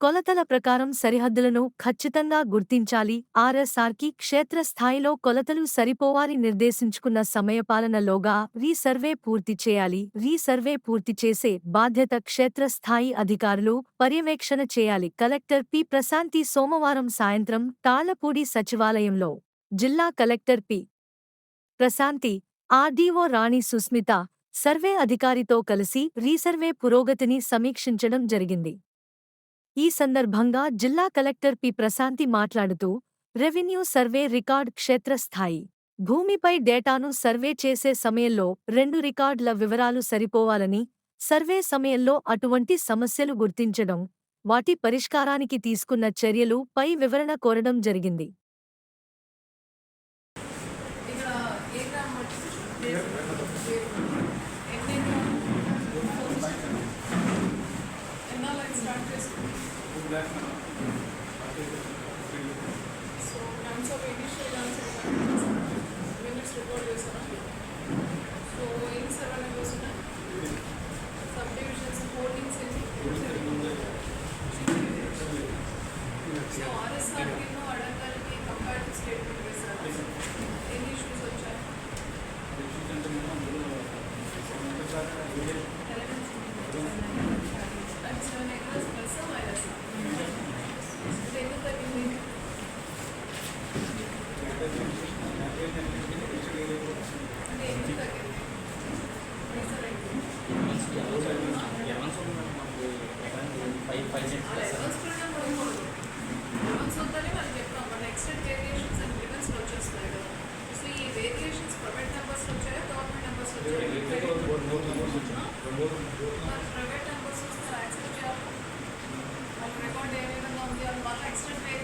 కొలతల ప్రకారం సరిహద్దులను ఖచ్చితంగా గుర్తించాలి. ఆర్ఎస్ఆర్కి క్షేత్రస్థాయిలో కొలతలు సరిపోవాలి నిర్దేశించుకున్న సమయపాలనలోగా రీసర్వే పూర్తి చేయాలి. రీసర్వే పూర్తి చేసే బాధ్యత క్షేత్రస్థాయి అధికారులు పర్యవేక్షణ చేయాలి. Collector P. ప్రశాంతి సోమవారం సాయంత్రం తాళ్ళపూడి సచివాలయంలో జిల్లా collector P. Prashanthi RDO Rani Susmitha survey అధికారితో కలిసి రీసర్వే పురోగతిని సమీక్షించడం జరిగింది. ఈ సందర్భంగా జిల్లా కలెక్టర్ పి. ప్రశాంతి మాట్లాడుతూ రెవెన్యూ సర్వే రికార్డ్ క్షేత్రస్థాయి. భూమిపై డేటాను సర్వే చేసే సమయంలో రెండు రికార్డుల వివరాలు సరిపోవాలని సర్వే సమయంలో అటువంటి సమస్యలు గుర్తించడం వాటి పరిష్కారానికి తీసుకున్న చర్యలు పై వివరణ కోరడం జరిగింది. ఇక్కడ so times of initial times minutes report చేస్తారా సో ఏం సర్వే వస్తున్నాయి సబ్ డివిజన్స్ హోల్డింగ్స్ ఏంటి సో ఆర్ఎస్ఆర్కి అడగారికి కంపేర్ స్టేట్మెంట్ వేశారు ఎన్ని ఇష్యూస్ వచ్చాయి అది సెవెన్ ఎకరాస్ ప్రైవేట్ నెంబర్స్ వస్తే యాక్సెప్ట్ చేయాలి రికార్డ్ ఏ విధంగా ఉంది వాళ్ళు ఎక్స్టెంట్